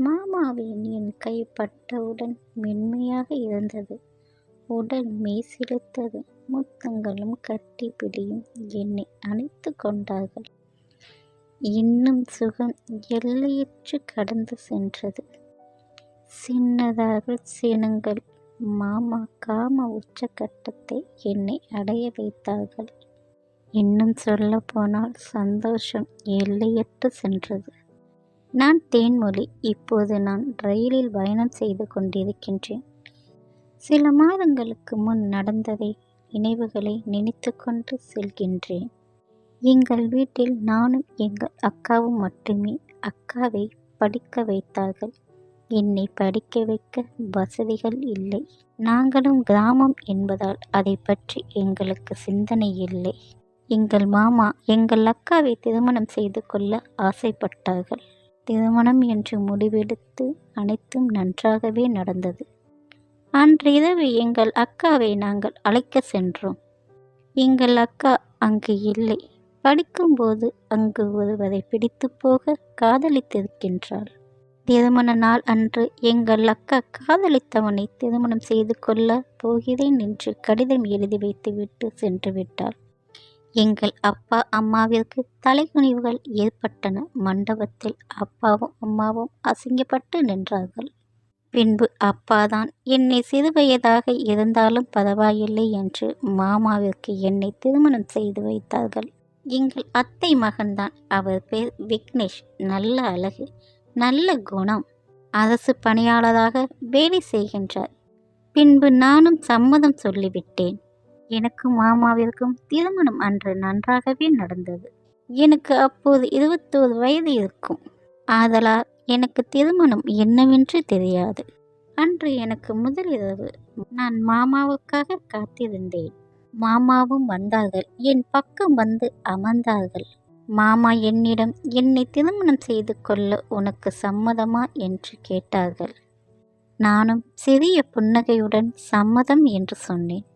மாமாவின் என் கை பட்டவுடன் மென்மையாக இருந்தது உடல் மெய்சிலிர்த்தது முத்தங்களும் கட்டி பிடியும் என்னை அணைத்து கொண்டார்கள். இன்னும் சுகம் எல்லையற்று கடந்து சென்றது. சின்னதாக சினங்கள் மாமா காம உச்சக்கட்டத்தை என்னை அடைய வைத்தார்கள். இன்னும் சொல்ல போனால் சந்தோஷம் எல்லையற்று சென்றது. நான் தேன்மொழி இப்போது நான் ரயிலில் பயணம் செய்து கொண்டிருக்கின்றேன். சில மாதங்களுக்கு முன் நடந்ததை நினைவுகளை நினைத்து கொண்டு செல்கின்றேன். எங்கள் வீட்டில் நானும் எங்கள் அக்காவும் மட்டுமே அக்காவை படிக்க வைத்தார்கள். என்னை படிக்க வைக்க வசதிகள் இல்லை. நாங்களும் கிராமம் என்பதால் அதை பற்றி எங்களுக்கு சிந்தனை இல்லை. எங்கள் மாமா எங்கள் அக்காவை திருமணம் செய்து கொள்ள ஆசைப்பட்டார்கள். திருமணம் என்று முடிவெடுத்து அனைத்தும் நன்றாகவே நடந்தது. அன்றிரவு எங்கள் அக்காவை நாங்கள் அழைக்க சென்றோம். எங்கள் அக்கா அங்கு இல்லை. படிக்கும்போது அங்கு ஒருவரை பிடித்து போக காதலித்திருக்கின்றாள். திருமண நாள் அன்று எங்கள் அக்கா காதலித்தவனை திருமணம் செய்து கொள்ள போகிறேன் என்று கடிதம் எழுதி வைத்துவிட்டு சென்று விட்டாள். எங்கள் அப்பா அம்மாவிற்கு தலைகுனிவுகள் ஏற்பட்டன. மண்டபத்தில் அப்பாவும் அம்மாவும் அசிங்கப்பட்டு நின்றார்கள். பின்பு அப்பாதான் என்னை சிறுவயதாக இருந்தாலும் பரவாயில்லை என்று மாமாவிற்கு என்னை திருமணம் செய்து வைத்தார்கள். எங்கள் அத்தை மகன்தான். அவர் பேர் விக்னேஷ். நல்ல அழகு நல்ல குணம். அரசு பணியாளராக வேலை செய்கின்றார். பின்பு நானும் சம்மதம் சொல்லிவிட்டேன். எனக்கும் மாமாவிற்கும் திருமணம் அன்று நன்றாகவே நடந்தது. எனக்கு அப்போது இருபத்தோரு வயது இருக்கும். ஆதலால் எனக்கு திருமணம் என்னவென்று தெரியாது. அன்று எனக்கு முதல் இரவு. நான் மாமாவுக்காக காத்திருந்தேன். மாமாவும் வந்தார்கள். என் பக்கம் வந்து அமர்ந்தார்கள். மாமா என்னிடம் என்னை திருமணம் செய்து கொள்ள உனக்கு சம்மதமா? என்று கேட்டார்கள். நானும் சிறிய புன்னகையுடன் சம்மதம் என்று சொன்னேன்.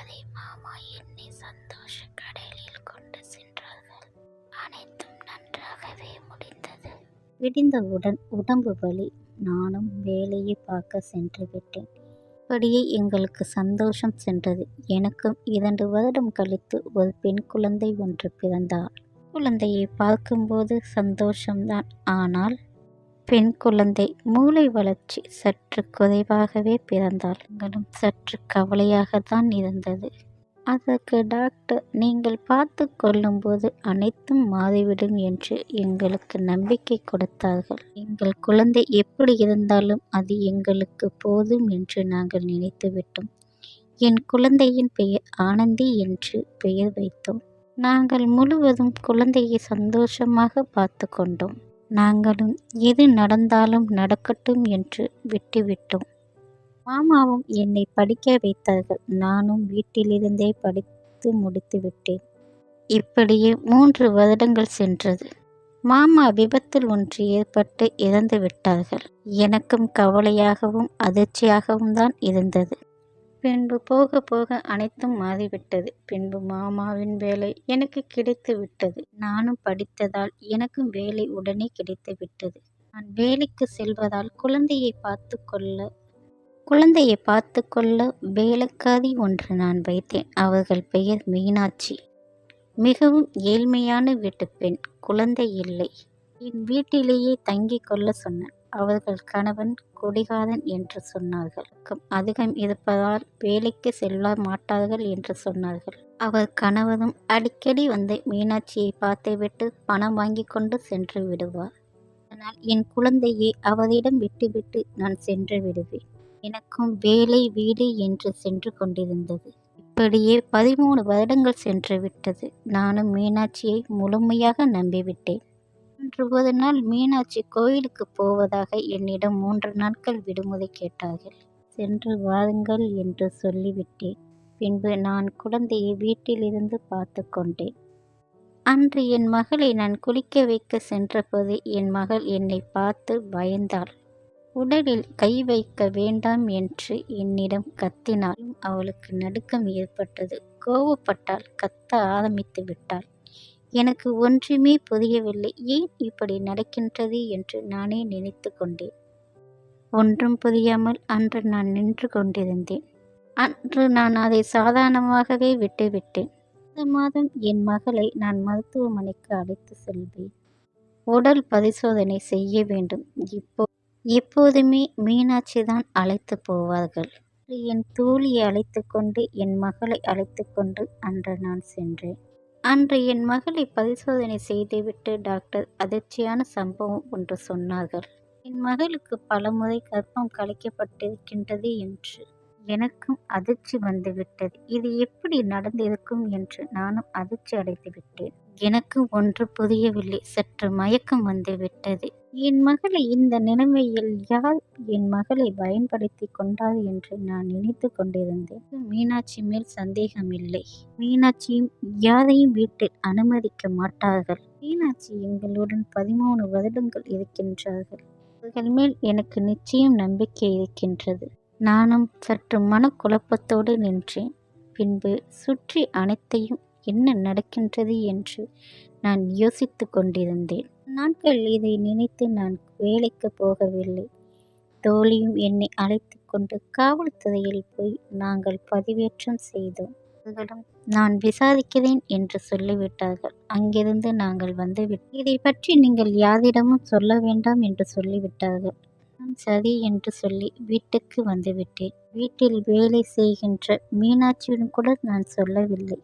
விடியும் மாமா என்னை சந்தோஷ கடலில் கொண்டு சென்றார்கள். அனைத்தும் நன்றாகவே முடிந்தது. விடிந்தவுடன் உடம்பு வலி நானும் வேலையை பார்க்க சென்று விட்டேன். இப்படியே எங்களுக்கு சந்தோஷம் சென்றது. எனக்கும் இரண்டு வருடம் கழித்து ஒரு பெண் குழந்தை ஒன்று பிறந்தாள். குழந்தையை பார்க்கும்போது சந்தோஷம்தான். ஆனால் பெண் குழந்தை மூளை வளர்ச்சி சற்று குறைவாகவே பிறந்தாலும் சற்று கவலையாகத்தான் இருந்தது. அதற்கு டாக்டர் நீங்கள் பார்த்து கொள்ளும்போது அனைத்தும் மாறிவிடும் என்று எங்களுக்கு நம்பிக்கை கொடுத்தார்கள். எங்கள் குழந்தை எப்படி இருந்தாலும் அது எங்களுக்கு போதும் என்று நாங்கள் நினைத்து விட்டோம். என் குழந்தையின் பெயர் ஆனந்தி என்று பெயர் வைத்தோம். நாங்கள் முழுவதும் குழந்தையை சந்தோஷமாக பார்த்து கொண்டோம். நாங்களும் எது நடந்தாலும் நடக்கட்டும் என்று விட்டுவிட்டோம். மாமாவும் என்னை படிக்க வைத்தார்கள். நானும் வீட்டிலிருந்தே படித்து முடித்து விட்டேன். இப்படியே மூன்று வருடங்கள் சென்றது. மாமா விபத்தில் ஒன்று ஏற்பட்டு இறந்து விட்டார்கள். எனக்கும் கவலையாகவும் அதிர்ச்சியாகவும் தான் இருந்தது. பின்பு போக போக அனைத்தும் மாறிவிட்டது. பின்பு மாமாவின் வேலை எனக்கு கிடைத்து விட்டது. நானும் படித்ததால் எனக்கும் வேலை உடனே கிடைத்து விட்டது. நான் வேலைக்கு செல்வதால் குழந்தையை பார்த்து கொள்ள குழந்தையை பார்த்து கொள்ள வேலைக்காரி ஒன்று நான் வைத்தேன். அவர்கள் பெயர் மீனாட்சி. மிகவும் ஏழ்மையான வீட்டு பெண். குழந்தை இல்லை. என் வீட்டிலேயே தங்கிக் கொள்ள சொன்னேன். அவர்கள் கணவன் குடிகாரன் என்று சொன்னார்கள். அதிகம் இருப்பதால் வேலைக்கு செல்ல மாட்டார்கள் என்று சொன்னார்கள். அவர் கணவரும் அடிக்கடி வந்து மீனாட்சியை பார்த்துவிட்டு பணம் வாங்கி கொண்டு சென்று விடுவார். ஆனால் என் குழந்தையை அவரிடம் விட்டுவிட்டு நான் சென்று விடுவேன். எனக்கும் வேலை வீடு என்று சென்று கொண்டிருந்தது. இப்படியே பதிமூணு வருடங்கள் சென்று விட்டது. நானும் மீனாட்சியை முழுமையாக நம்பிவிட்டேன். அன்று ஒரு நாள் மீனாட்சி கோயிலுக்கு போவதாக என்னிடம் மூன்று நாட்கள் விடுமுறை கேட்டார்கள். சென்று வாருங்கள் என்று சொல்லிவிட்டேன். பின்பு நான் குழந்தையை வீட்டிலிருந்து பார்த்து கொண்டேன். அன்று என் மகளை நான் குளிக்க வைக்க சென்றபோது என் மகள் என்னை பார்த்து பயந்தாள். உடலில் கை வைக்க வேண்டாம் என்று என்னிடம் கத்தினாலும் அவளுக்கு நடுக்கம் ஏற்பட்டது. கோவப்பட்டால் கத்த ஆரம்பித்து விட்டாள். எனக்கு ஒன்றுமே புரியவில்லை. ஏன் இப்படி நடக்கின்றது என்று நானே நினைத்து கொண்டேன். ஒன்றும் புரியாமல் அன்று நான் நின்று கொண்டிருந்தேன். அன்று நான் அதை சாதாரணமாகவே விட்டுவிட்டேன். இந்த மாதம் என் மகளை நான் மருத்துவமனைக்கு அழைத்து செல்வேன். உடல் பரிசோதனை செய்ய வேண்டும். இப்போ எப்போதுமே மீனாட்சி தான் அழைத்து போவார்கள் என் தோழியை அழைத்து கொண்டு என் மகளை அழைத்து கொண்டு அன்று நான் சென்றேன். அன்று என் மகளை பரிசோதனை செய்துவிட்டு டாக்டர் அதிர்ச்சியான சம்பவம் ஒன்று சொன்னார்கள். என் மகளுக்கு பலமுறை கர்ப்பம் கலைக்கப்பட்டிருக்கின்றது என்று. எனக்கும் அதிர்ச்சி வந்துவிட்டது இது எப்படி நடந்திருக்கும் என்று நானும் அதிர்ச்சி அடைந்து விட்டேன். எனக்கு ஒன்று புரியவில்லை. சற்று மயக்கம் வந்துவிட்டது என் மகளை இந்த நிலைமையில் யார் என் மகளை பயன்படுத்தி கொண்டார் என்று நான் நினைத்து கொண்டிருந்தேன். மீனாட்சி மேல் சந்தேகம் இல்லை. மீனாட்சியும் யாரையும் வீட்டில் அனுமதிக்க மாட்டார்கள். மீனாட்சி எங்களுடன் பதிமூணு வருடங்கள் இருக்கின்றார்கள். அவர்கள் மேல் எனக்கு நிச்சயம் நம்பிக்கை இருக்கின்றது. நானும் சற்று மனக்குழப்பத்தோடு நின்றேன். பின்பு சுற்றி அனைத்தையும் என்ன நடக்கின்றது என்று நான் யோசித்து கொண்டிருந்தேன். நாட்கள் இதை நினைத்து நான் வேலைக்கு போகவில்லை. தோழியும் என்னை அழைத்து கொண்டு காவல்துறையில் போய் நாங்கள் பதிவேற்றம் செய்தோம். அவர்களும் நான் விசாரிக்கிறேன் என்று சொல்லிவிட்டார்கள். அங்கிருந்து நாங்கள் வந்துவிட்டோம். இதை பற்றி நீங்கள் யாரிடமும் சொல்ல வேண்டாம் என்று சொல்லிவிட்டார்கள். சரி என்று சொல்லி வீட்டுக்கு வந்துவிட்டேன். வீட்டில் வேலை செய்கின்ற மீனாட்சியிடம் கூட நான் சொல்லவில்லை.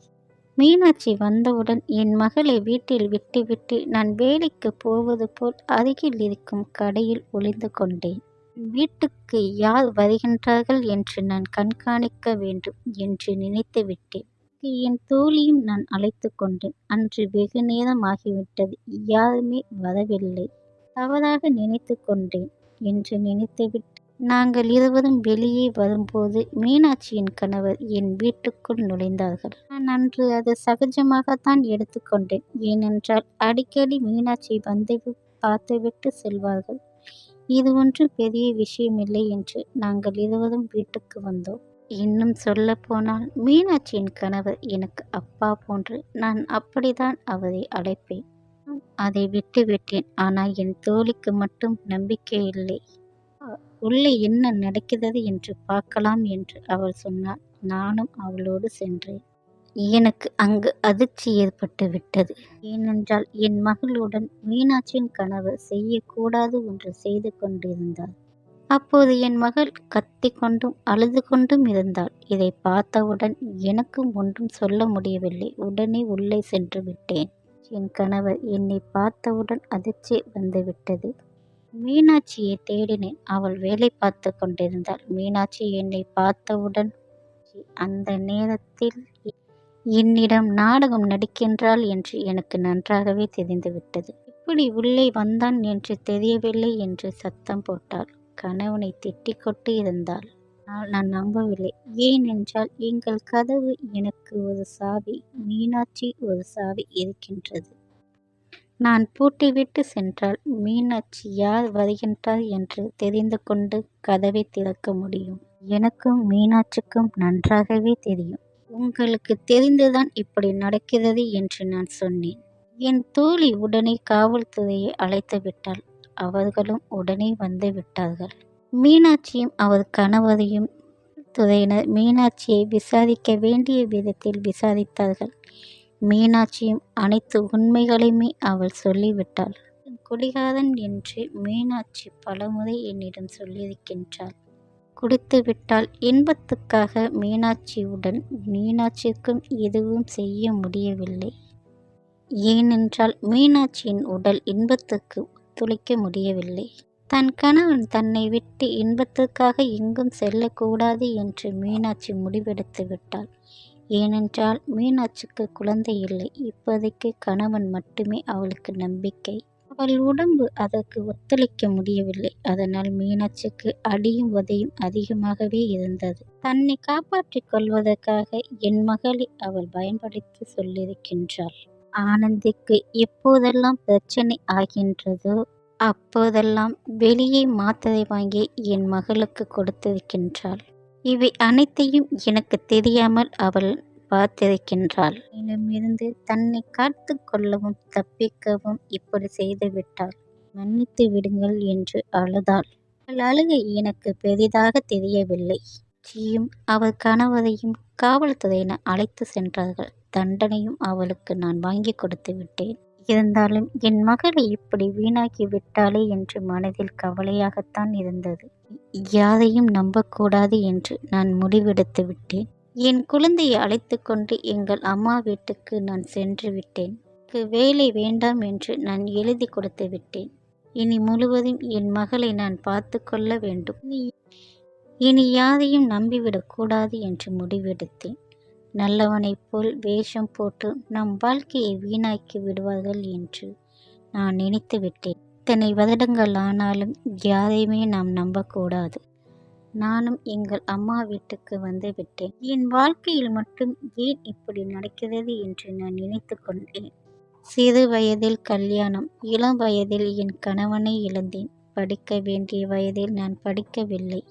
மீனாட்சி வந்தவுடன் என் மகளை வீட்டில் விட்டுவிட்டு நான் வேலைக்கு போவது போல் அருகில் இருக்கும் கடையில் ஒளிந்து கொண்டேன். வீட்டுக்கு யார் வருகின்றார்கள் என்று நான் கண்காணிக்க வேண்டும் என்று நினைத்து விட்டேன். என் தோழியும் நான் அழைத்து கொண்டேன். அன்று வெகு நேரம் ஆகிவிட்டது யாருமே வரவில்லை. தவறாக நினைத்து கொண்டேன். என்று நினைத்துவிட்டு நாங்கள் இருவரும் வெளியே வரும்போது மீனாட்சியின் கணவர் என் வீட்டுக்குள் நுழைந்தார்கள். நான் அன்று அது சகஜமாகத்தான் எடுத்துக்கொண்டேன். ஏனென்றால் அடிக்கடி மீனாட்சி வந்து பார்த்துவிட்டு செல்வார்கள். இது ஒன்றும் பெரிய விஷயமில்லை என்று நாங்கள் இருவரும் வீட்டுக்கு வந்தோம். இன்னும் சொல்ல போனால் மீனாட்சியின் கணவர் எனக்கு அப்பா போன்று நான் அப்படிதான் அவரை அழைப்பேன். அதை விட்டுவிட்டேன் ஆனால் என் தோழிக்கு மட்டும் நம்பிக்கை இல்லை. உள்ளே என்ன நடக்கிறது என்று பார்க்கலாம் என்று அவள் சொன்னாள். நானும் அவளோடு சென்றேன். எனக்கு அங்கு அதிர்ச்சி ஏற்பட்டு விட்டது. ஏனென்றால் என் மகளுடன் மீனாட்சியின் கணவர் செய்யக்கூடாது ஒன்று செய்து கொண்டிருந்தார் அப்போது என் மகள் கத்தி கொண்டும் அழுது கொண்டும் இருந்தாள். இதை பார்த்தவுடன் எனக்கும் ஒன்றும் சொல்ல முடியவில்லை. உடனே உள்ளே சென்று விட்டேன். என் கணவர் என்னை பார்த்தவுடன் அதிர்ச்சி வந்துவிட்டது. மீனாட்சியை தேடினேன். அவள் வேலை பார்த்து கொண்டிருந்தாள். மீனாட்சி என்னை பார்த்தவுடன் அந்த நேரத்தில் என்னிடம் நாடகம் நடிக்கின்றாள் என்று எனக்கு நன்றாகவே தெரிந்துவிட்டது. இப்படி உள்ளே வந்தான் என்று தெரியவில்லை என்று சத்தம் போட்டாள். கணவனை திட்டிக் கொண்டு இருந்தாள். ஆனால் நான் நம்பவில்லை. ஏனென்றால் எங்கள் கதவு எனக்கு ஒரு சாவி மீனாட்சி ஒரு சாவி இருக்கின்றது. நான் பூட்டிவிட்டு சென்றால் மீனாட்சி யார் வருகின்றார் என்று தெரிந்து கொண்டு கதவை திறக்க முடியும். எனக்கும் மீனாட்சிக்கும் நன்றாகவே தெரியும். உங்களுக்கு தெரிந்துதான் இப்படி நடக்கிறது என்று நான் சொன்னேன். என் தோழி உடனே காவல்துறையை அழைத்து விட்டாள் அவர்களும் உடனே வந்து விட்டார்கள். மீனாட்சியும் அவர் கணவரையும் துறையினர் மீனாட்சியை விசாரிக்க வேண்டிய விதத்தில் விசாரித்தார்கள். மீனாட்சியும் அனைத்து உண்மைகளையுமே அவள் சொல்லிவிட்டாள். குடிகாரன் என்று மீனாட்சி பலமுறை என்னிடம் சொல்லியிருக்கின்றாள். குடித்துவிட்டால் இன்பத்துக்காக மீனாட்சியுடன் மீனாட்சிக்கும் எதுவும் செய்ய முடியவில்லை. ஏனென்றால் மீனாட்சியின் உடல் இன்பத்துக்கு ஒத்துழைக்க முடியவில்லை. தன் கணவன் தன்னை விட்டு இன்பத்துக்காக எங்கும் செல்லக்கூடாது என்று மீனாட்சி முடிவெடுத்து விட்டாள். ஏனென்றால் மீனாட்சிக்கு குழந்தை இல்லை. இப்போதைக்கு கணவன் மட்டுமே அவளுக்கு நம்பிக்கை. அவள் உடம்பு அதற்கு ஒத்துழைக்க முடியவில்லை. அதனால் மீனாட்சிக்கு அடியும் உதையும் அதிகமாகவே இருந்தது. தன்னை காப்பாற்றிக் கொள்வதற்காக என் மகளை அவள் பயன்படுத்தி சொல்லியிருக்கின்றாள். ஆனந்திக்கு எப்போதெல்லாம் பிரச்சனை ஆகின்றதோ அப்போதெல்லாம் வெளியே மாத்திரை வாங்கி என் மகளுக்கு கொடுத்திருக்கின்றாள். இவை அனைத்தையும் எனக்கு தெரியாமல் அவள் பார்த்திருக்கின்றாள். இருந்து தன்னை காத்து கொள்ளவும் தப்பிக்கவும் இப்படி செய்து விட்டாள். மன்னித்து விடுங்கள் என்று அழுதாள். அவள் அழுகை எனக்கு பெரிதாக தெரியவில்லை. ஜியும் அவர் கணவரையும் காவல்துறையினர் அழைத்து சென்றார்கள். தண்டனையும் அவளுக்கு நான் வாங்கி கொடுத்து விட்டேன். இருந்தாலும் என் மகளை இப்படி வீணாக்கி விட்டாளே என்று மனதில் கவலையாகத்தான் இருந்தது. யாரையும் நம்பக்கூடாது என்று நான் முடிவெடுத்து விட்டேன். என் குழந்தையை அழைத்து கொண்டு எங்கள் அம்மா வீட்டுக்கு நான் சென்று விட்டேன். வேலை வேண்டாம் என்று நான் எழுதி கொடுத்து விட்டேன். இனி முழுவதும் என் மகளை நான் பார்த்து கொள்ள வேண்டும். இனி யாரையும் நம்பிவிடக்கூடாது என்று முடிவெடுத்தேன். நல்லவனைப் போல் வேஷம் போட்டு நம் வாழ்க்கையை வீணாக்கி விடுவார்கள் என்று நான் நினைத்து விட்டேன். இத்தனை வருடங்கள் ஆனாலும் யாரையுமே நாம் நம்பக்கூடாது. நானும் எங்கள் அம்மா வீட்டுக்கு வந்து விட்டேன். என் வாழ்க்கையில் மட்டும் ஏன் இப்படி நடக்கிறது என்று நான் நினைத்து கொண்டேன். சிறு வயதில் கல்யாணம் இளம் வயதில் என் கணவனை இழந்தேன். படிக்க வேண்டிய வயதில் நான் படிக்கவில்லை.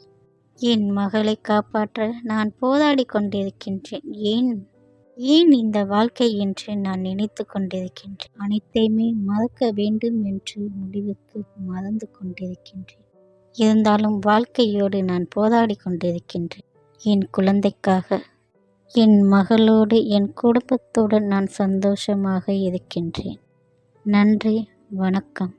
என் மகளை காப்பாற்ற நான் போராடி கொண்டிருக்கின்றேன். ஏன்? ஏன் இந்த வாழ்க்கை என்று நான் நினைத்து கொண்டிருக்கின்றேன். அனைத்தையுமே மறக்க வேண்டும் என்று முடிவுக்கு மறந்து கொண்டிருக்கின்றேன். இருந்தாலும் வாழ்க்கையோடு நான் போராடி கொண்டிருக்கின்றேன். என் குழந்தைக்காக என் மகளோடு என் குடும்பத்துடன் நான் சந்தோஷமாக இருக்கின்றேன். நன்றி வணக்கம்.